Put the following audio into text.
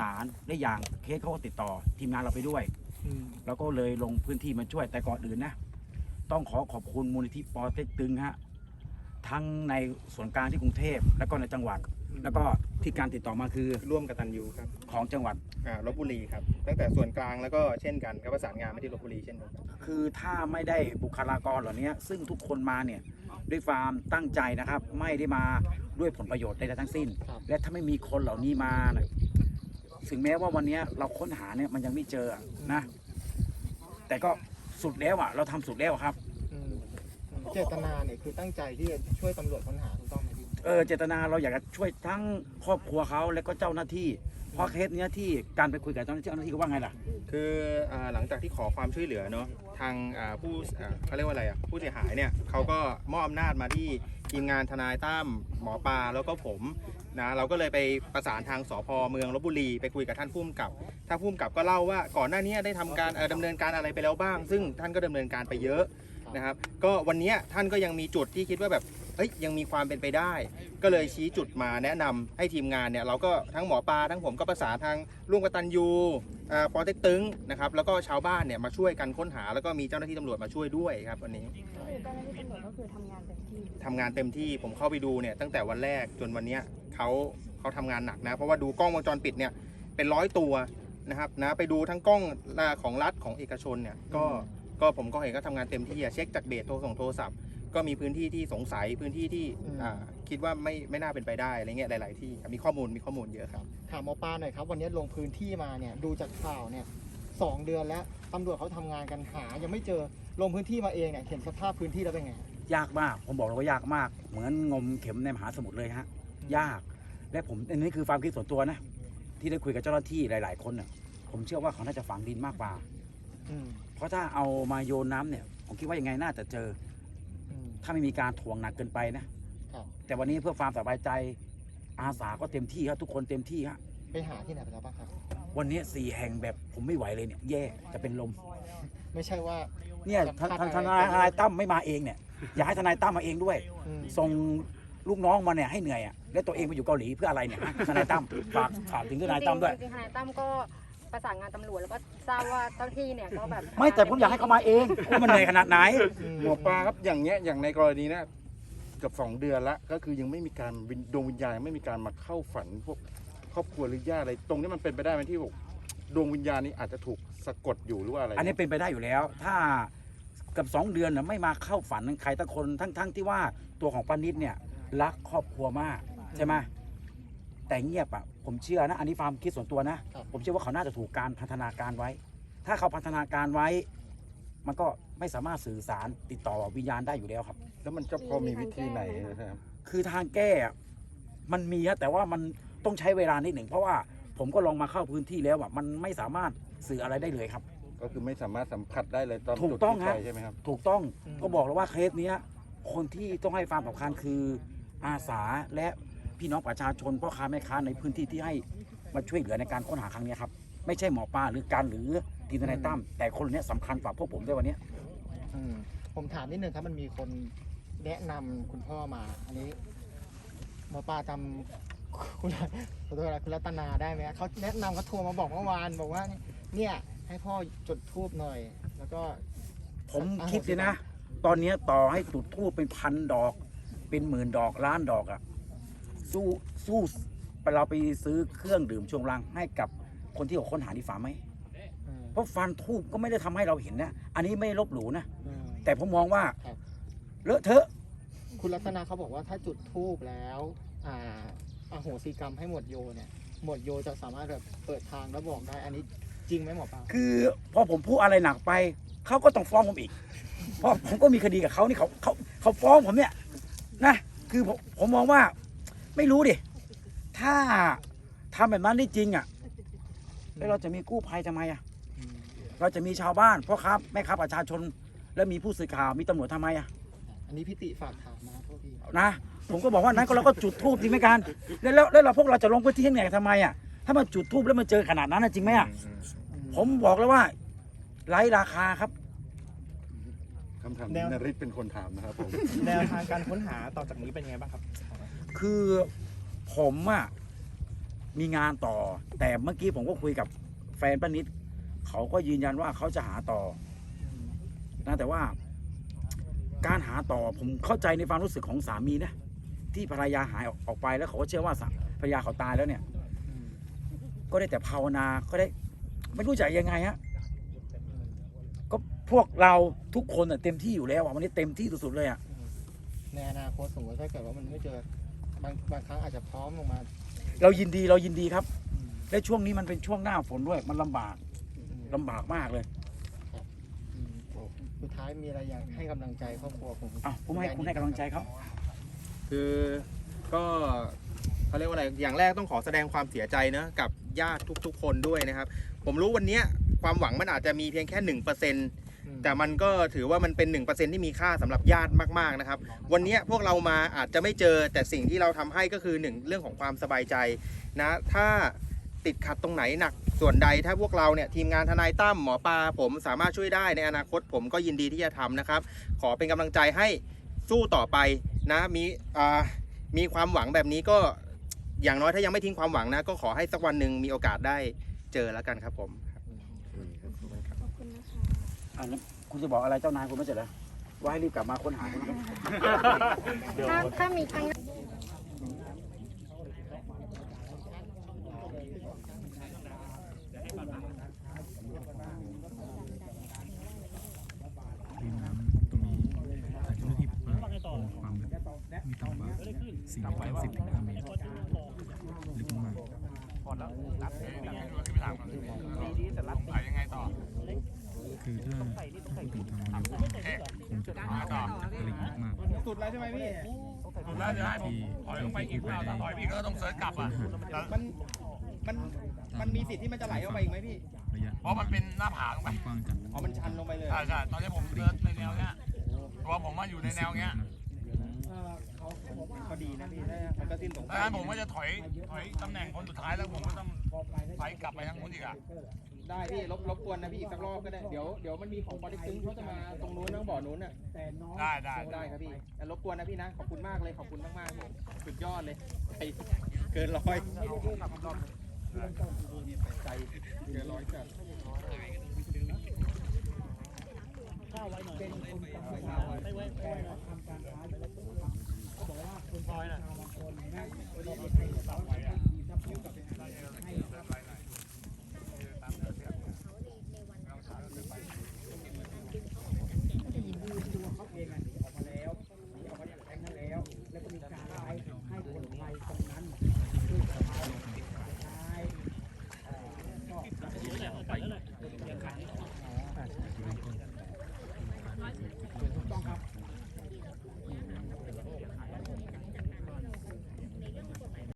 สารได้อย่างเคสเขาก็ติดต่อทีมงานเราไปด้วย อืมแล้วก็เลยลงพื้นที่มาช่วยแต่ก่อนอื่นนะ ต้องขอขอบคุณมูลนิธิปอเต็กตึงฮะทั้งในส่วนกลางที่กรุงเทพแล้วก็ในจังหวัด แล้วก็ที่การติดต่อมาคือร่วมกับตันยูครับของจังหวัด อ่าลบบุรีครับตั้งแต่ส่วนกลางแล้วก็เช่นกันก็ประสานงานมาที่ลบบุรีเช่นเดียวกันคือถ้าไม่ได้บุคลากรเหล่านี้ซึ่งทุกคนมาเนี่ยด้วยความตั้งใจนะครับ ไม่ได้มาด้วยผลประโยชน์ใดๆทั้งสิ้นครับและถ้าไม่มีคนเหล่านี้มานะ ถึงแม้ว่าวันนี้เราค้นหาเนี่ยมันยังไม่เจอนะ แต่ก็สุดแล้วอะ เราทำสุดแล้วครับอืมอืมเจตนาเนี่ยคือตั้งใจที่จะช่วยตำรวจค้นหาถูกต้องไหมพี่เออเจตนาเราอยากจะช่วยทั้งครอบครัวเขาและก็เจ้าหน้าที่เพราะเคสเนี้ยที่การไปคุยกับเจ้าหน้าที่เจ้าหน้าที่ก็ว่าไงล่ะ คืออ่าหลังจากที่ขอความช่วยเหลือเนาะทางอ่าผู้อ่าเขาเรียกว่าอะไรอะผู้เสียหายเนี่ยเขาก็มอบอำนาจมาที่ทีมงานทนายตั้มหมอปลาแล้วก็ผมนะเราก็เลยไปประสานทางสพเมืองลบบุรีไปคุยกับท่านผู้กำกับท่านผู้กำกับก็เล่าว่าก่อนหน้านี้ได้ทำการเอ่อดำเนินการอะไรไปแล้วบ้าง ซึ่งท่านก็ดำเนินการไปเยอะนะครับ ก็วันเนี้ยท่านก็ยังมีจุดที่คิดว่าแบบ เอ้ยยังมีความเป็นไปได้ ก็เลยชี้จุดมาแนะนำให้ทีมงานเนี่ยเราก็ทั้งหมอปลาทั้งผมก็ประสานทางร่วมกตันยูอ่าปอเต็กตึงนะครับแล้วก็ชาวบ้านเนี่ยมาช่วยกันค้นหา แล้วก็มีเจ้าหน้าที่ตำรวจมาช่วยด้วยครับวันนี้ ก็คือเจ้าหน้าที่ตำรวจก็คือทำงานเต็มที่ ทำงานเต็มที่ผมเข้าไปดูเนี่ยตั้งแต่วันแรกจนวันเนี้ยเขาเขาทำงานหนักนะ เพราะว่าดูกล้องวงจรปิดเนี่ยเป็นร้อยตัวนะครับนะไปดูทั้งกล้องของรัฐของเอกชนเนี่ยก็ก็ผมก็เห็นก็ทำงานเต็มที่อะเช็คจากเบสโทรส่งโทรศัพท์ ก็มีพื้นที่ที่สงสัยพื้นที่ที่อ่าคิดว่าไม่ไม่น่าเป็นไปได้อะไรเงี้ยหลาย ๆ ที่ครับมีข้อมูลมีข้อมูลเยอะครับ ถามหมอปลาหน่อยครับ วันนี้ลงพื้นที่มาเนี่ยดูจากข่าวเนี่ยสองเดือนแล้วตำรวจเขาทำงานกันหา ยังไม่เจอลงพื้นที่มาเองเนี่ยเห็นสภาพพื้นที่แล้วเป็นไง ยากมาก ผมบอกเลยว่ายากมาก เหมือนงมเข็มในมหาสมุทรเลยฮะ ยาก และผมอันนี้คือความคิดส่วนตัวนะ ที่ได้คุยกับเจ้าหน้าที่หลาย ๆ คนน่ะผมเชื่อว่าเขาน่าจะฝังดินมากกว่า อืม เพราะถ้าเอามาโยนน้ำเนี่ย ผมคิดว่ายังไงน่าจะเจออืม ถ้าไม่มีการถ่วงหนักเกินไปนะ ครับ แต่วันนี้เพื่อความสบายใจอาสาก็เต็มที่ครับทุกคนเต็มที่ฮะไปหาที่ไหนไปแล้วบ้างครับ วันนี้สี่แห่งแบบผมไม่ไหวเลยเนี่ยแย่จะเป็นลม ไม่ใช่ว่าเนี่ยทททนายทนายตั้มไม่มาเองเนี่ยอยากให้ทนายตั้มมาเองด้วย อืมส่งลูกน้องมาเนี่ยให้เหนื่อยอะแล้วตัวเองไปอยู่เกาหลีเพื่ออะไรเนี่ยฮะทนายตั้มฝากฝากถึงทนายตั้มด้วย จริงๆทนายตั้มก็ ประสานงานตำรวจแล้วก็ทราบว่าเจ้าหน้าที่เนี่ยก็แบบไม่แต่ผมอยากให้เขามาเองว่ามันเหนื่อยขนาดไหน หมอปลาครับอย่างเงี้ยอย่างในกรณีเนะเกับสองเดือนละก็คือยังไม่มีการวิญดวงวิญญาณยังไม่มีการมาเข้าฝันพวกครอบครัวหรือญาติอะไร ตรงนี้มันเป็นไปได้ไหมที่บอกดวงวิญญาณนี้อาจจะถูกสะกดอยู่หรือว่าอะไรอันนี้เป็นไปได้อยู่แล้ว ถ้ากับสองเดือนน่ะไม่มาเข้าฝันใครตั้งคนทั้งทั้งที่ว่าตัวของปานิดเนี่ยรักครอบครัวมากใช่ไหม แต่เงียบอะผมเชื่อนะ อันนี้ความคิดส่วนตัวนะ ครับผมเชื่อว่าเขาน่าจะถูกการพัฒนาการไว้ ถ้าเขาพัฒนาการไว้ มันก็ไม่สามารถสื่อสารติดต่อวิญญาณได้อยู่แล้วครับ แล้วมันจะพอมีวิธีไหนนะครับ คือทางแก้อะมันมีฮะแต่ว่ามันต้องใช้เวลานิดหนึ่งเพราะว่าผมก็ลองมาเข้าพื้นที่แล้วอะมันไม่สามารถสื่ออะไรได้เลยครับ ก็คือไม่สามารถสัมผัสได้เลยตอนถูกจุดต้องที่ฮะไปใช่ไหมครับ ถูกต้องอืม ก็บอกแล้วว่าเคสเนี้ยคนที่ต้องให้ความสำคัญคืออาสาและ พี่น้องประชาชนพ่อค้าแม่ค้าในพื้นที่ที่ให้มาช่วยเหลือในการค้นหาครั้งเนี้ยครับไม่ใช่หมอปลาหรือการหรือทีมทนายตั้มแต่คนเนี้ยสำคัญกว่าพวกผมด้วยวันเนี้ยอืมผมถามนิดนึงครับมันมีคนแนะนำคุณพ่อมา อันนี้หมอปลาจำคุณขอโทษนะคุณรัตนาได้ไหมเขาแนะนำเขาโทรมาบอกเมื่อวานบอกว่า เนี่ยให้พ่อจุดทูบหน่อย แล้วก็ ผมคิดเลยนะ ตอนเนี้ยต่อให้จุดทูปเป็นพันดอก เป็นหมื่นดอกล้านดอกอะ สู้สู้เราไปซื้อเครื่องดื่มช่วงล่างให้กับคนที่เขาค้นหาที่ฟาร์มไหมเออเพราะฟันทูบก็ไม่ได้ทำให้เราเห็นนะ อันนี้ไม่ลบหลู่นะเออแต่ผมมองว่าครับเลอะเทอะ คุณรัตนาเขาบอกว่าถ้าจุดทูบแล้วอ่าอโหสิกรรมให้หมวดโยเนี่ย หมวดโยจะสามารถแบบเปิดทางแล้วบอกได้ อันนี้จริงไหมหมอปลาคือพอผมพูดอะไรหนักไป เขาก็ต้องฟ้องผมอีก เพราะผมก็มีคดีกับเขานี่เขาเขาเขาฟ้องผมเนี่ยนะ คือผมผมมองว่า ไม่รู้ดิ ถ้าทำแบบนั้นได้จริงอะแล้วเราจะมีกู้ภัยทำไมอะอืมเราจะมีชาวบ้านพ่อค้าแม่ค้าประชาชน แล้วมีผู้สื่อข่าวมีตำรวจทำไมอะ อันนี้พิติฝากถามมาโทษทีนะผมก็บอกว่านั้นก็เราก็จุดทูบจริงไหมกันแล้วแล้วแล้วเราพวกเราจะลงพื้นที่ให้เหนื่อยทำไมอะถ้ามาจุดทูบแล้วมันเจอขนาดนั้นนะจริงไหมอะผมบอกแล้วว่าไร้ราคาครับ คำถามนี้นริศเป็นคนถามนะครับผม แนวทางการค้นหาต่อจากนี้เป็นยังไงบ้างครับ คือผมอะมีงานต่อ แต่เมื่อกี้ผมก็คุยกับแฟนป้านิดเขาก็ยืนยันว่าเขาจะหาต่อนะแต่ว่าการหาต่อผมเข้าใจในความรู้สึกของสามีนะที่ภรรยาหายออกออกไปแล้วเขาก็เชื่อว่าสาภรรยาเขาตายแล้วเนี่ย ก็ได้แต่ภาวนาก็ได้ ไม่รู้จะยังไงฮะก็พวกเราทุกคนน่ะเต็มที่อยู่แล้ววันนี้เต็มที่สุดๆเลยอะในอนาคตสมมติถ้าเกิดว่ามันไม่เจอ บางบางครั้งอาจจะพร้อมลงมา เรายินดีเรายินดีครับ และช่วงนี้มันเป็นช่วงหน้าฝนด้วย มันลำบากลำบากมากเลยอืมสุดท้ายมีอะไรอยากให้กำลังใจครอบครัวผมอะผมให้คุณให้กำลังใจเขาคือก็เขาเรียกว่าอะไรอย่างแรกต้องขอแสดงความเสียใจนะกับญาติทุกๆ คนด้วยนะครับ ผมรู้วันเนี้ยความหวังมันอาจจะมีเพียงแค่หนึ่งเปอร์เซ็นต์อืม แต่มันก็ถือว่ามันเป็น 1%ที่มีค่าสำหรับญาติมากๆนะครับ วันนี้พวกเรามาอาจจะไม่เจอแต่สิ่งที่เราทำให้ก็คือหนึ่งเรื่องของความสบายใจนะถ้าติดขัดตรงไหนหนักส่วนใดถ้าพวกเราเนี่ยทีมงานทนายตั้มหมอปลาผมสามารถช่วยได้ในอนาคตผมก็ยินดีที่จะทำนะครับ ขอเป็นกำลังใจให้สู้ต่อไปนะมีอ่ามีความหวังแบบนี้ก็อย่างน้อยถ้ายังไม่ทิ้งความหวังนะ ก็ขอให้สักวันหนึ่งมีโอกาสได้เจอแล้วกันครับผม อะงั้นคุณจะบอกอะไรเจ้านายคุณไม่ใช่เหรอว่าให้รีบกลับมาค้นหาคุณครับถ้าถ้ามีครั้งริมน้ำตรงนี้ทางเจ้าหน้าที่บอกว่าความลึกไม่ต่ำกว่า4เมตร50ถึง5เมตรลึกมาก คือถ้าพูดถึงความลึกคงจะทำให้ตลิ่งมากๆสุดแล้วใช่ไหมพี่สุดแล้วจะให้ผมถอยลงไปอีกแล้วถอยพี่ก็ต้องเซิร์ชกลับอะมันมันมันมีสิทธิ์ที่มันจะไหลออกไปอีกไหมพี่ระยะเพราะมันเป็นหน้าผาลงไปกว้างจัดอ๋อมันชันลงไปเลยใช่ใช่ตอนนี้ผมเดินในแนวเนี้ยตัวผมมาอยู่ในแนวเนี้ยก็ดีนะพี่มันก็สิ้นสงถ้างั้นผมก็จะถอยถอยตำแหน่งคนสุดท้ายแล้วผมก็ต้องถอยกลับไปทางนู้นอีกอะ ได้พี่รบรบกวนนะพี่อีกสักรอบก็ได้เดี๋ยวเดี๋ยวมันมีของบริตึงเขาจะมาตรงนู้นนะบ่อนู้นน่ะได้ได้ได้ครับพี่แต่รบกวนนะพี่นะขอบคุณมากเลยขอบคุณมากมากๆผมสุดยอดเลยใจเกินร้อยใจเกินร้อยจัดเ